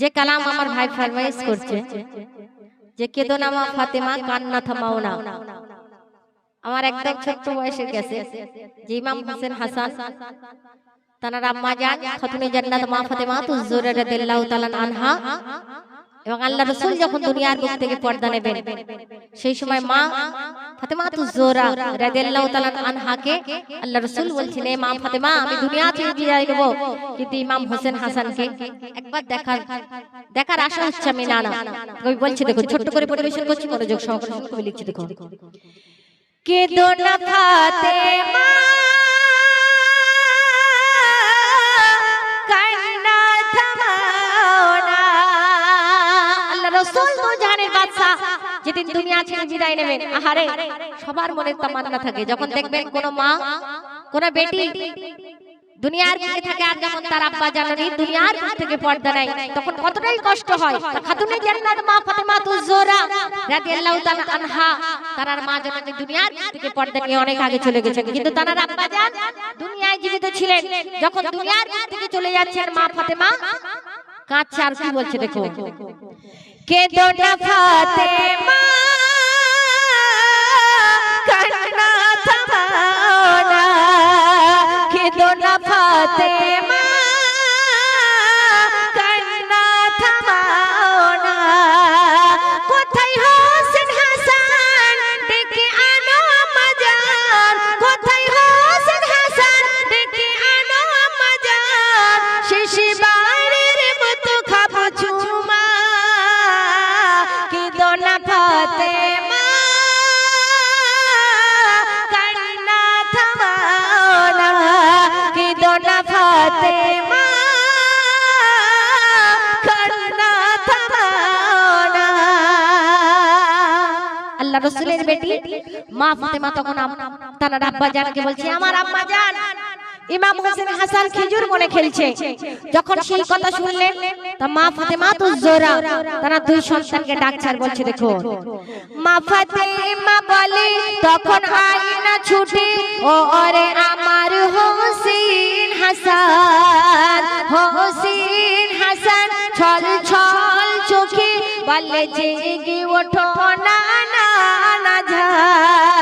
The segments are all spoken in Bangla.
যে কালাম আমার ভাই ফরমাইশ করছে, যে কেদো নামা ফাতেমা কান্না থামাও না। আমার একদম ছোট্ট বয়সের গেছে, যে ইমাম হোসেন হাসান, তানার আম্মা জান খতুনে জান্নাত মা ফাতেমা তুজুর রাদিয়াল্লাহু তাআলা আনহা এবং আল্লাহ রসুল যখন দুনিয়ার বুক থেকে পর্দা নেবেন, সেই সময় মা ফাতেমা তুজুরা রাদিয়াল্লাহু তাআলা আনহাকে আল্লাহ রসুল বলছেন, এ মা ফাতেমা, আমি দুনিয়া থেকে বিদায় নেব। কিন্তু ইমাম হোসেন হাসানকে একবার দেখার দেখার আশা হচ্ছে আমি না না। কবি বলছে, দেখো, ছোট্ট করে পরিবেশন করছি, মনোযোগ সহকারে কবি লিখছে, দেখো। কেদো না ফাতেমা যেদিন দুনিয়া ছেড়ে বিদায় নেবেন আহারে, সবার মনে তামান্না থাকে। যখন দেখবেন কোন মা, কোন বেটি দুনিয়ার বুকে থাকে, আর যেমন তার আব্বা জানানি দুনিয়ার বুক থেকে পর্দা নাই তখন কতটাই কষ্ট হয়। খাতুনে জান্নাত, মা ফাতেমা তুজোরা রাদিয়াল্লাহু তাআলা আনহা তার মা জানানি দুনিয়ার বুক থেকে পর্দা নিয়ে অনেক আগে চলে গেছেন। কিন্তু তার আব্বা জান দুনিয়ায় জীবিত ছিলেন। যখন দুনিয়ার বুক থেকে চলে যাচ্ছেন মা ফাতেমা, কাঁদছে আর কি বলছে দেখো। কেদো না ফাতেমা কান্না থামাও না। কেদো না ফাতেমা। রসুলের বেটি মা ফাতেমা তখন তার আব্বা জানকে বলছে আমার আম্মা জান ইমাম হোসেন হাসান খেজুর মনে খেলছে। যখন সেই কথা শুনলেন তা মা ফাতেমা তো জোরা তারা দুই সন্তানকে ডাকছার বলছে দেখো মা ফাতেমা বলে তখন আয়না ছুটে ও ওরে আমার হোসেন হাসান হোসেন হাসান ছল ছল চোখে বলে জেগে ওঠো না না না ঝার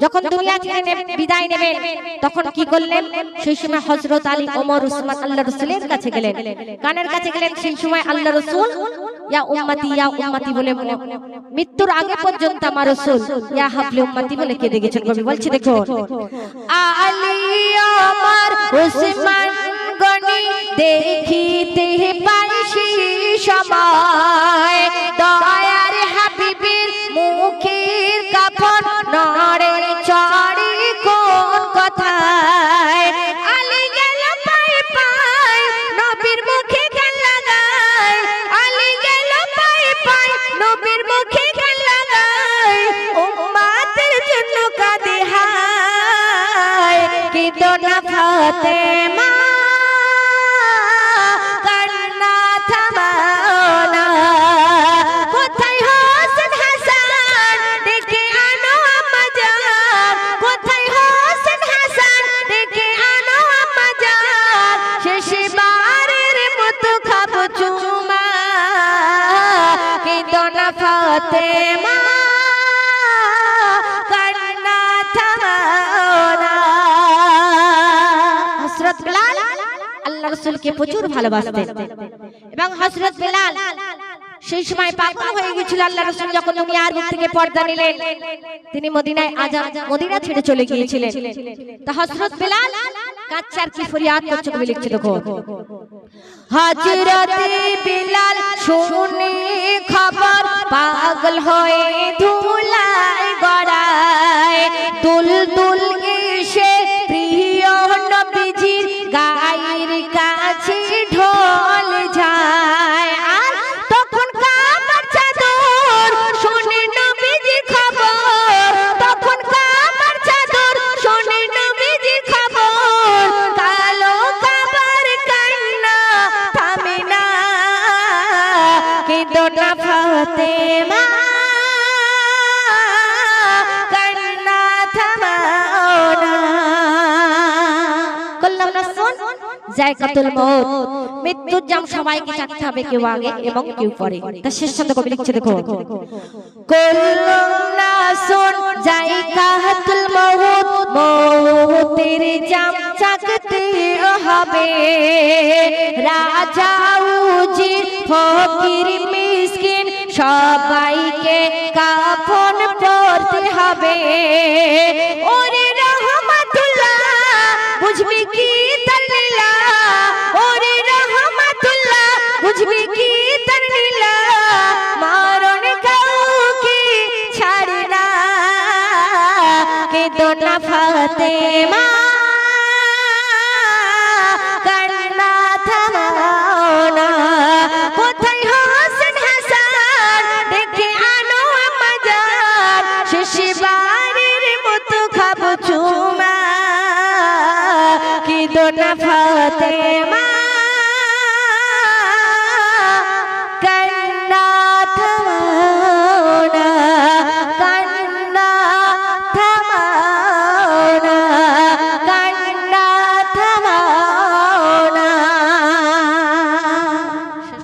যখন দুনিয়া থেকে বিদায় নেবেন তখন কি করলেন? সেই সময় হযরত আলী ওমর উসমান আল্লাহ রাসূলের কাছে গেলেন। কানের কাছে গেলেন সেই সময় আল্লাহ রাসূল ইয়া উম্মতি ইয়া উম্মতি বলে ম- মৃত্যুর আগে পর্যন্ত আমার রাসূল ইয়া হাবলি উম্মতি বলে কেঁদে গেছেন কবি বলছে দেখো আলী ওমর উসমান গনি দেখিতে পাইছি সময় দয়ার হাবিবের মুখের ফাতেমা কান্না থামাও না। কোথায় হোসেন হাসান? ডেকে আনো আম্মা জান কোথায় হোসেন হাসান? ডেকে আনো আম্মা জান শেষবারের মতো খাব চুমা। কেদনা ফাতেমা। রসুলকে প্রচুর ভালোবাসতেন। এবং হযরত বেলাল সেই সময় পাগল হয়ে গেছিল আল্লাহ রসুল, যখন দুনিয়ার বুক থেকে পর্দা নিলেন। তিনি মদিনায় আজাদ, মদিনা ছেড়ে চলে গিয়েছিলেন। তা হযরত বেলাল কাচ্চার কি ফরিয়াদ করছে কবি লিখছে দেখো হযরতে বেলাল শুনে খবর পাগল হয়ে ধুলায় জায়গাতুল মউত। মৃত্যুর জাম সবাইকে চাকতে হবে কেউ আগে এবং কেউ পরে। শেষ সাথে কবি লিখছে দেখো। জায়গাতুল জাম চাকতে হবে। রাজা উজির ফকির মিসকিন সবাইকে কাফন পরতে মতো খাব চুমা। কি দোনা ফাতেমা?